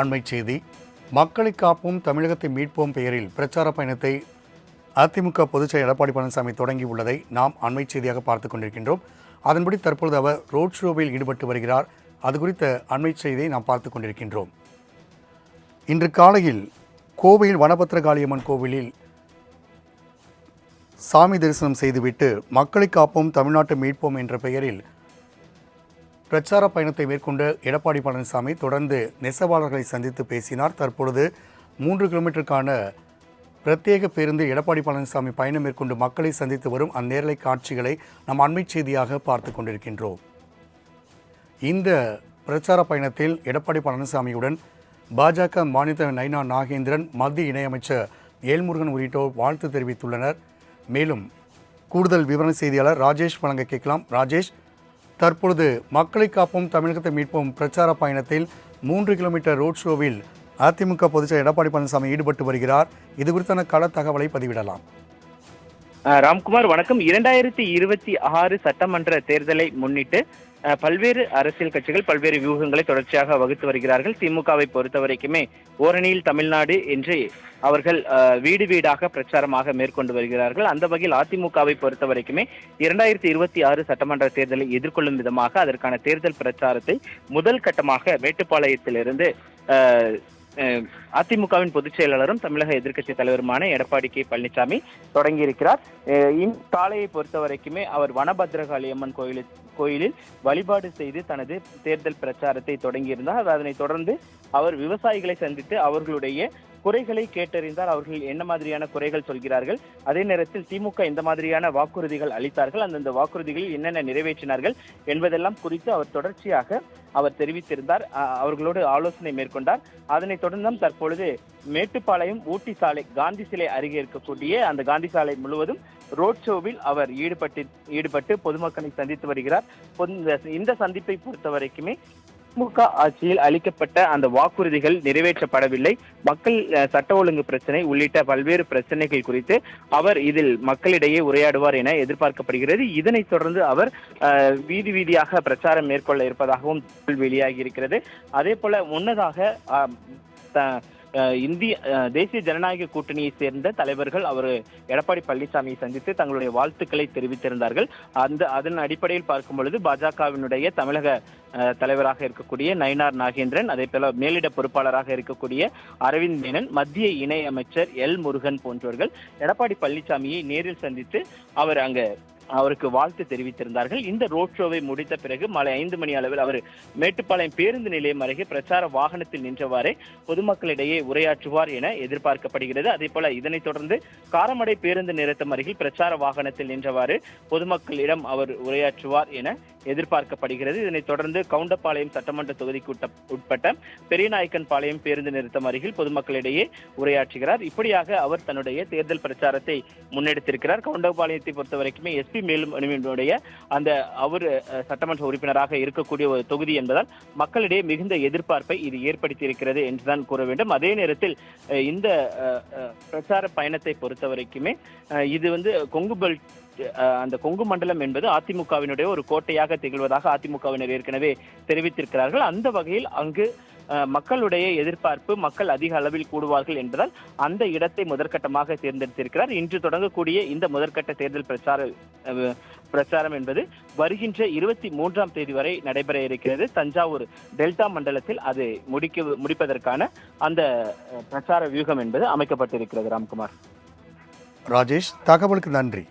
அண்மை செய்தி. மக்களை காப்போம் தமிழகத்தை மீட்போம் பெயரில் பிரச்சார பயணத்தை அதிமுக பொதுச்செயல் எடப்பாடி பழனிசாமி தொடங்கி உள்ளதை நாம் அண்மை செய்தியாக பார்த்து கொண்டிருக்கின்றோம். அதன்படி தற்பொழுது அவர் ரோட் ஷோவில் ஈடுபட்டு வருகிறார். அது குறித்த அண்மை செய்தியை நாம் பார்த்து கொண்டிருக்கின்றோம். இன்று காலையில் கோவையில் வனபத்திரகாளியம்மன் கோவிலில் சாமி தரிசனம் செய்துவிட்டு மக்களை காப்போம் தமிழ்நாட்டை மீட்போம் என்ற பெயரில் பிரச்சார பயணத்தை மேற்கொண்ட எடப்பாடி பழனிசாமி தொடர்ந்து நெசவாளர்களை சந்தித்து பேசினார். தற்பொழுது மூன்று கிலோமீட்டருக்கான பிரத்யேக பேருந்து எடப்பாடி பழனிசாமி பயணம் மேற்கொண்டு மக்களை சந்தித்து வரும் அந்நேரலை காட்சிகளை நாம் அண்மை செய்தியாக பார்த்து கொண்டிருக்கின்றோம். இந்த பிரச்சார பயணத்தில் எடப்பாடி பழனிசாமியுடன் பாஜக மாநில நைனா நாகேந்திரன் மத்திய இணையமைச்சர் ஏல்முருகன் உள்ளிட்டோர் வாழ்த்து தெரிவித்துள்ளனர். மேலும் கூடுதல் விவரண செய்தியாளர் ராஜேஷ் வழங்க கேட்கலாம். ராஜேஷ் தற்பொழுது மக்களை காப்போம் தமிழகத்தை மீட்போம் பிரச்சார பயணத்தில் மூன்று கிலோமீட்டர் ரோட் ஷோவில் அதிமுக பொதுச்செயலர் எடப்பாடி பழனிசாமி ஈடுபட்டு வருகிறார். இது குறித்தான கள தகவலை பதிவிடலாம். ராம்குமார் வணக்கம். இரண்டாயிரத்தி இருபத்தி ஆறு சட்டமன்ற தேர்தலை முன்னிட்டு பல்வேறு அரசியல் கட்சிகள் பல்வேறு வியூகங்களை தொடர்ச்சியாக வகுத்து வருகிறார்கள். திமுகவை பொறுத்த வரைக்குமே ஓரணியில் தமிழ்நாடு என்று அவர்கள் வீடு வீடாக பிரச்சாரமாக மேற்கொண்டு வருகிறார்கள். அந்த வகையில் அதிமுகவை பொறுத்த வரைக்குமே இரண்டாயிரத்தி இருபத்தி ஆறு சட்டமன்ற தேர்தலை எதிர்கொள்ளும் விதமாக அதற்கான தேர்தல் பிரச்சாரத்தை முதல் கட்டமாக மேட்டுப்பாளையத்திலிருந்து அதிமுகவின் பொதுச் செயலாளரும் தமிழக எதிர்க்கட்சி தலைவருமான எடப்பாடி கே பழனிசாமி தொடங்கியிருக்கிறார். அஹ் காலையை பொறுத்த வரைக்குமே அவர் வனபத்ரகாளி அம்மன் கோயிலில் கோயிலில் வழிபாடு செய்து தனது தேர்தல் பிரச்சாரத்தை தொடங்கியிருந்தார். அதனைத் தொடர்ந்து அவர் விவசாயிகளை சந்தித்து அவர்களுடைய குறைகளை கேட்டறிந்தால் அவர்கள் என்ன மாதிரியான குறைகள் சொல்கிறார்கள்? அதே நேரத்தில் திமுக எந்த மாதிரியான வாக்குறுதிகள் அளித்தார்கள்? அந்தந்த வாக்குறுதிகளில் என்னென்ன நிறைவேற்றினார்கள்? என்பதெல்லாம் குறித்து அவர் தொடர்ச்சியாக அவர் தெரிவித்திருந்தார். அவர்களோடு ஆலோசனை மேற்கொண்டார். அதனைத் தொடர்ந்தும் தற்பொழுது மேட்டுப்பாளையம் ஊட்டி சாலை காந்தி சிலை அருகே இருக்கக்கூடிய அந்த காந்தி சாலை முழுவதும் ரோட் ஷோவில் அவர் ஈடுபட்டு ஈடுபட்டு பொதுமக்களை சந்தித்து வருகிறார். பொது- இந்த- இந்த சந்திப்பை பொறுத்த வரைக்குமே திமுக ஆட்சியில் அளிக்கப்பட்ட அந்த வாக்குறுதிகள் நிறைவேற்றப்படவில்லை. மக்கள் சட்ட ஒழுங்கு பிரச்சனை உள்ளிட்ட பல்வேறு பிரச்சனைகள் குறித்து அவர் இதில் மக்களிடையே உரையாடுவார் என எதிர்பார்க்கப்படுகிறது. இதனைத் தொடர்ந்து அவர் வீதி வீதியாக பிரச்சாரம் மேற்கொள்ள இருப்பதாகவும் வெளியாகி இருக்கிறது. அதே போல முன்னதாக த- இந்திய தேசிய ஜனநாயக கூட்டணியை சேர்ந்த தலைவர்கள் அவர் எடப்பாடி பழனிசாமியை சந்தித்து தங்களுடைய வாழ்த்துக்களை தெரிவித்திருந்தார்கள். அந்த அதன் அடிப்படையில் பார்க்கும் பொழுது பாஜகவினுடைய தமிழக தலைவராக இருக்கக்கூடிய நயினார் நாகேந்திரன் அதே போல மேலிட பொறுப்பாளராக இருக்கக்கூடிய அரவிந்த் மேனன் மத்திய இணை அமைச்சர் எல் முருகன் போன்றவர்கள் எடப்பாடி பழனிசாமியை நேரில் சந்தித்து அவர் அங்கு அவருக்கு வாழ்த்து தெரிவித்திருந்தார்கள். இந்த ரோட் ஷோவை முடித்த பிறகு மாலை ஐந்து மணி அளவில் அவர் மேட்டுப்பாளையம் பேருந்து நிலையம் அருகே பிரச்சார வாகனத்தில் நின்றவாறே பொதுமக்களிடையே உரையாற்றுவார் என எதிர்பார்க்கப்படுகிறது. அதே போல இதனைத் தொடர்ந்து காரமடை பேருந்து நிறுத்தம் அருகில் பிரச்சார வாகனத்தில் நின்றவாறு பொதுமக்களிடம் அவர் உரையாற்றுவார் என எதிர்பார்க்கப்படுகிறது. இதனைத் தொடர்ந்து கவுண்டப்பாளையம் சட்டமன்ற தொகுதிக்கு உட்பட்ட பெரியநாயக்கன் பாளையம் பேருந்து நிறுத்தம் அருகில் பொதுமக்களிடையே உரையாற்றுகிறார். இப்படியாக அவர் தன்னுடைய தேர்தல் பிரச்சாரத்தை முன்னெடுத்திருக்கிறார். கவுண்டபாளையத்தை பொறுத்த வரைக்குமே எஸ்பி மேலுடைய அந்த அவர் சட்டமன்ற உறுப்பினராக இருக்கக்கூடிய ஒரு தொகுதி என்பதால் மக்களிடையே மிகுந்த எதிர்பார்ப்பை இது ஏற்படுத்தி இருக்கிறது என்றுதான் கூற வேண்டும். அதே நேரத்தில் இந்த பிரச்சார பயணத்தை பொறுத்த வரைக்குமே இது வந்து கொங்கு பெல்ட் அந்த கொங்கு மண்டலம் என்பது அதிமுகவினுடைய ஒரு கோட்டையாக திகழ்வதாக அதிமுகவினர் ஏற்கனவே தெரிவித்திருக்கிறார்கள். அந்த வகையில் அங்கு மக்களுடைய எதிர்பார்ப்பு மக்கள் அதிக அளவில் கூடுவார்கள் என்பதால் அந்த இடத்தை முதற்கட்டமாக தேர்ந்தெடுத்திருக்கிறார். இன்று தொடங்கக்கூடிய இந்த முதற்கட்ட தேர்தல் பிரச்சார பிரச்சாரம் என்பது வருகின்ற இருபத்தி மூன்றாம் தேதி வரை நடைபெற இருக்கிறது. தஞ்சாவூர் டெல்டா மண்டலத்தில் அது முடிக்க முடிப்பதற்கான அந்த பிரச்சார வியூகம் என்பது அமைக்கப்பட்டிருக்கிறது. ராம்குமார். ராஜேஷ் தகவலுக்கு நன்றி.